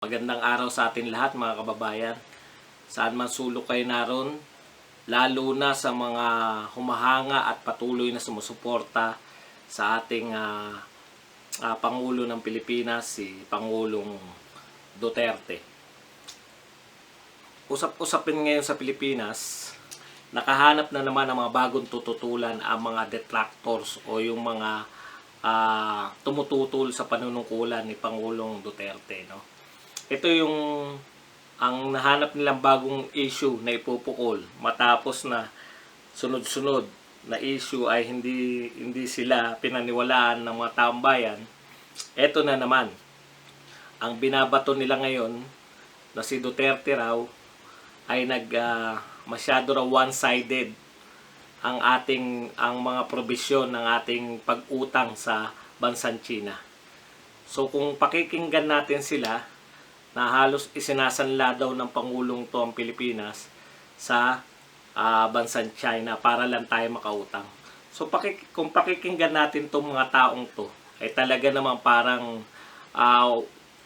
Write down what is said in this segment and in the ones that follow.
Magandang araw sa atin lahat mga kababayan. Saan man sulok kayo naroon, lalo na sa mga humahanga at patuloy na sumusuporta sa ating ah, ah, Pangulo ng Pilipinas, si Pangulong Duterte. Usap-usapin ngayon sa Pilipinas, nakahanap na naman ng mga bagong tututulan ang mga detractors o yung mga ah, tumututol sa panunungkulan ni Pangulong Duterte. No? Ito yung ang nahanap nilang bagong issue na ipupukol matapos na sunod-sunod na issue ay hindi hindi sila pinaniwalaan ng mga taong bayan. Ito na naman. Ang binabato nila ngayon na si Duterte raw ay nag ah, masyado raw one-sided ang ating ang mga probisyon ng ating pag-utang sa bansang China. So kung pakikinggan natin sila, na halos isinasanla daw ng Pangulong to ang Pilipinas sa ah, bansang China para lang tayo makautang. So pakik kung pakikinggan natin tong mga taong to, ay talaga naman parang ah,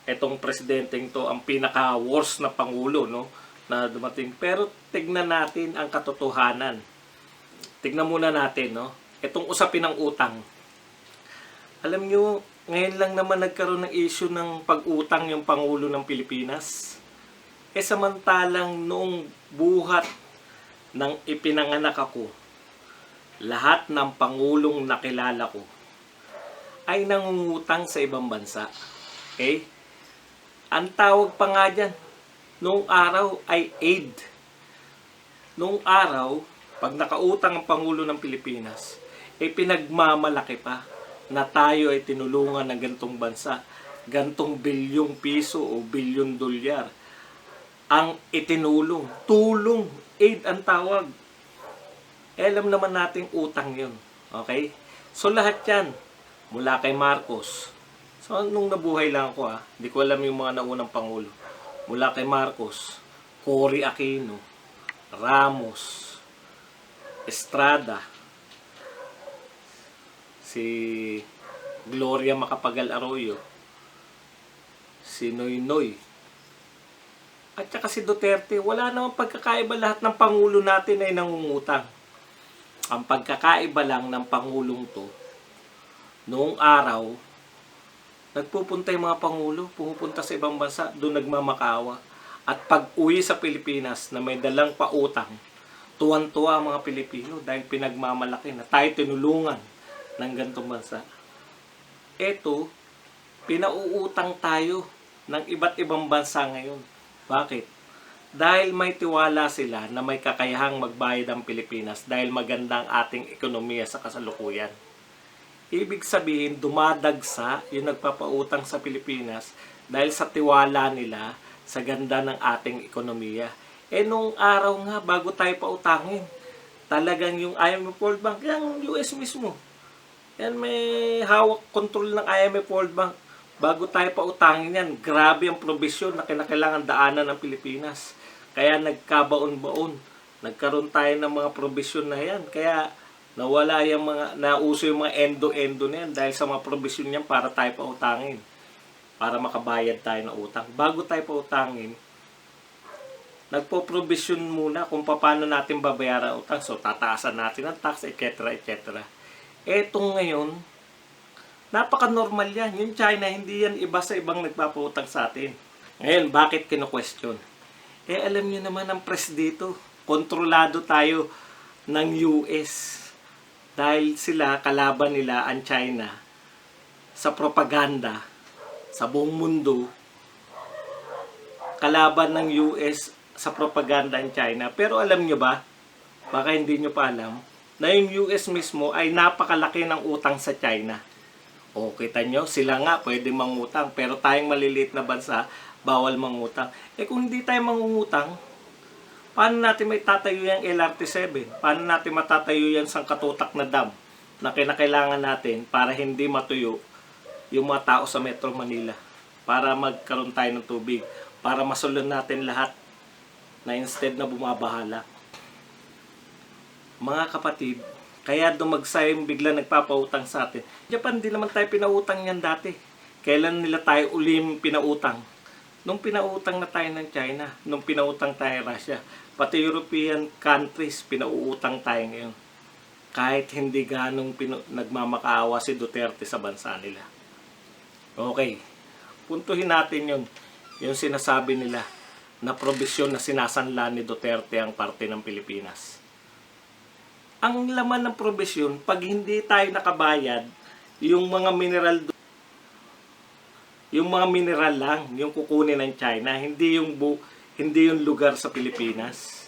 etong presidenteng to ang pinaka worst na pangulo no na dumating. Pero tignan natin ang katotohanan. Tignan muna natin no. Etong usapin ng utang. Alam nyo, ngayon lang naman nagkaroon ng issue ng pag-utang yung Pangulo ng Pilipinas. E samantalang noong buhat ng ipinanganak ako, lahat ng Pangulong nakilala ko ay nangungutang sa ibang bansa. Okay? Ang tawag pa nga dyan, noong araw ay aid. Noong araw, pag nakautang ang Pangulo ng Pilipinas, eh pinagmamalaki pa na tayo ay tinulungan ng gantong bansa, gantong bilyong piso o bilyon dolyar ang itinulong. Tulong, aid ang tawag. Eh, alam naman nating utang yun. Okay? So lahat yan, mula kay Marcos. So nung nabuhay lang ako ha, hindi ko alam yung mga naunang pangulo. Mula kay Marcos, Cory Aquino, Ramos, Estrada, si Gloria Macapagal Arroyo, si Noy Noy, at saka si Duterte, wala namang pagkakaiba lahat ng Pangulo natin ay nangungutang. Ang pagkakaiba lang ng Pangulong to, noong araw, nagpupunta yung mga Pangulo, pumupunta sa ibang bansa, doon nagmamakawa. At pag uwi sa Pilipinas na may dalang pautang, tuwan-tuwa ang mga Pilipino dahil pinagmamalaki na tayo tinulungan ng gantong bansa. Eto, pinauutang tayo ng iba't ibang bansa ngayon. Bakit? Dahil may tiwala sila na may kakayahang magbayad ang Pilipinas dahil maganda ang ating ekonomiya sa kasalukuyan. Ibig sabihin, dumadagsa yung nagpapautang sa Pilipinas dahil sa tiwala nila sa ganda ng ating ekonomiya. Eh nung araw nga, bago tayo pautangin, talagang yung IMF World Bank, yung US mismo, yan may hawak control ng IMF World Bank. Bago tayo pautangin yan, grabe ang probisyon na kinakailangan daanan ng Pilipinas. Kaya nagkabaon-baon. Nagkaroon tayo ng mga probisyon na yan. Kaya nawala yung mga, nauso yung mga endo-endo na yan dahil sa mga probisyon yan para tayo pautangin. Para makabayad tayo ng utang. Bago tayo pautangin, nagpo-provision muna kung paano natin babayaran ang utang. So, tataasan natin ang tax, etc. etc. Etong ngayon, napaka-normal yan. Yung China, hindi yan iba sa ibang nagpapautang sa atin. Ngayon, bakit kino-question? Eh, alam nyo naman ang press dito. Kontrolado tayo ng US. Dahil sila, kalaban nila ang China sa propaganda sa buong mundo. Kalaban ng US sa propaganda ng China. Pero alam nyo ba, baka hindi nyo pa alam, na yung US mismo ay napakalaki ng utang sa China. O, kita nyo, sila nga pwede mangutang, pero tayong maliliit na bansa, bawal mangutang. Eh kung hindi tayo mangungutang, paano natin may tatayo yung LRT-7? Paano natin matatayo yan sa katutak na dam na kinakailangan natin para hindi matuyo yung mga tao sa Metro Manila? Para magkaroon tayo ng tubig. Para masulun natin lahat na instead na bumabahala. Mga kapatid, kaya dumagsa yung bigla nagpapautang sa atin. Japan, di naman tayo pinautang yan dati. Kailan nila tayo ulim pinautang? nung pinautang na tayo ng China, nung pinautang tayo Russia, pati European countries, pinauutang tayo ngayon. Kahit hindi ganong pinu- nagmamakaawa si Duterte sa bansa nila. Okay, puntuhin natin yun. Yung sinasabi nila na probisyon na sinasanla ni Duterte ang parte ng Pilipinas. Ang laman ng probisyon, pag hindi tayo nakabayad, yung mga mineral do- yung mga mineral lang, yung kukunin ng China, hindi yung bu hindi yung lugar sa Pilipinas.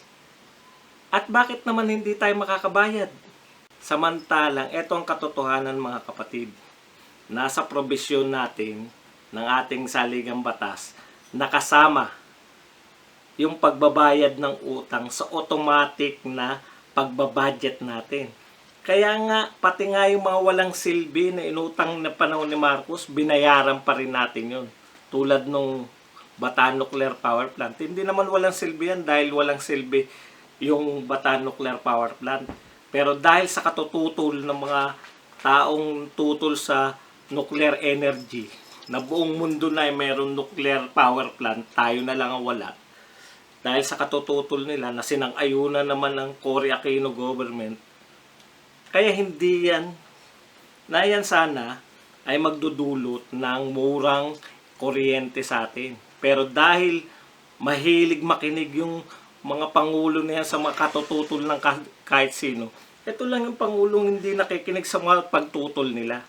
At bakit naman hindi tayo makakabayad? Samantalang, ito ang katotohanan mga kapatid. Nasa probisyon natin ng ating saligang batas, nakasama yung pagbabayad ng utang sa automatic na pagbabudget natin. Kaya nga, pati nga yung mga walang silbi na inutang na panahon ni Marcos, binayaran pa rin natin yun. Tulad nung Bataan Nuclear Power Plant. Hindi naman walang silbi yan dahil walang silbi yung Bataan Nuclear Power Plant. Pero dahil sa katututol ng mga taong tutol sa nuclear energy, na buong mundo na ay mayroong nuclear power plant, tayo na lang ang wala. Dahil sa katututol nila na sinang-ayunan naman ng Cory Aquino government, kaya hindi yan, na yan sana ay magdudulot ng murang kuryente sa atin. Pero dahil mahilig makinig yung mga pangulo niya sa mga katututol ng ka- kahit sino, ito lang yung pangulong hindi nakikinig sa mga pagtutol nila.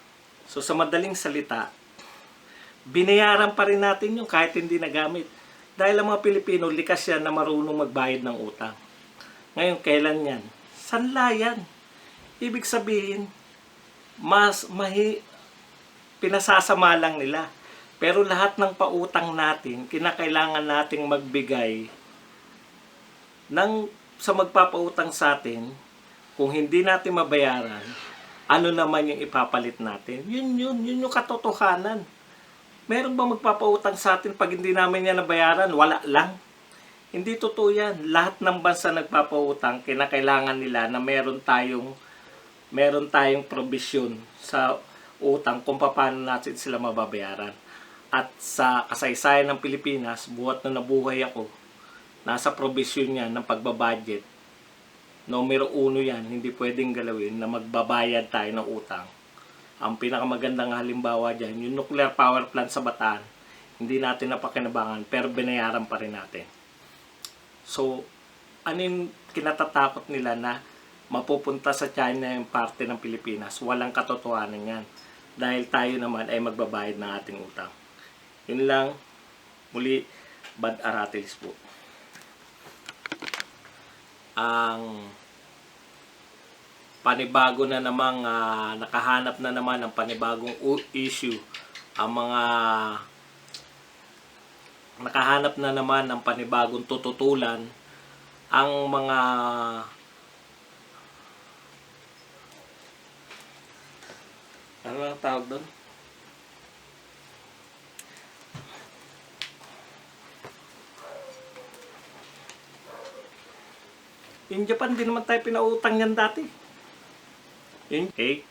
So sa madaling salita, binayaran pa rin natin yung kahit hindi nagamit. Dahil ang mga Pilipino, likas yan na marunong magbayad ng utang. Ngayon, kailan yan? Sanla yan. Ibig sabihin, mas mahi, pinasasama lang nila. Pero lahat ng pautang natin, kinakailangan nating magbigay ng sa magpapautang sa atin, kung hindi natin mabayaran, ano naman yung ipapalit natin? Yun yun, yun yung katotohanan. Meron ba magpapautang sa atin pag hindi namin yan nabayaran? Wala lang. Hindi totoo yan. Lahat ng bansa nagpapautang, kinakailangan nila na meron tayong meron tayong provision sa utang kung paano natin sila mababayaran. At sa kasaysayan ng Pilipinas, buhat na nabuhay ako, nasa provision yan ng pagbabudget. Numero uno yan, hindi pwedeng galawin na magbabayad tayo ng utang. Ang pinakamagandang halimbawa dyan, yung nuclear power plant sa Bataan, hindi natin napakinabangan, pero binayaran pa rin natin. So, ano kinatatakot nila na mapupunta sa China yung parte ng Pilipinas? Walang katotohanan yan. Dahil tayo naman ay magbabayad ng ating utang. Yun lang. Muli, Bad Aratilis po. Ang panibago na namang ah, nakahanap na naman ng panibagong issue ang mga nakahanap na naman ng panibagong tututulan ang mga ano ang tawag doon? Yung Japan, di naman tayo pinautang yan dati. Yun, okay.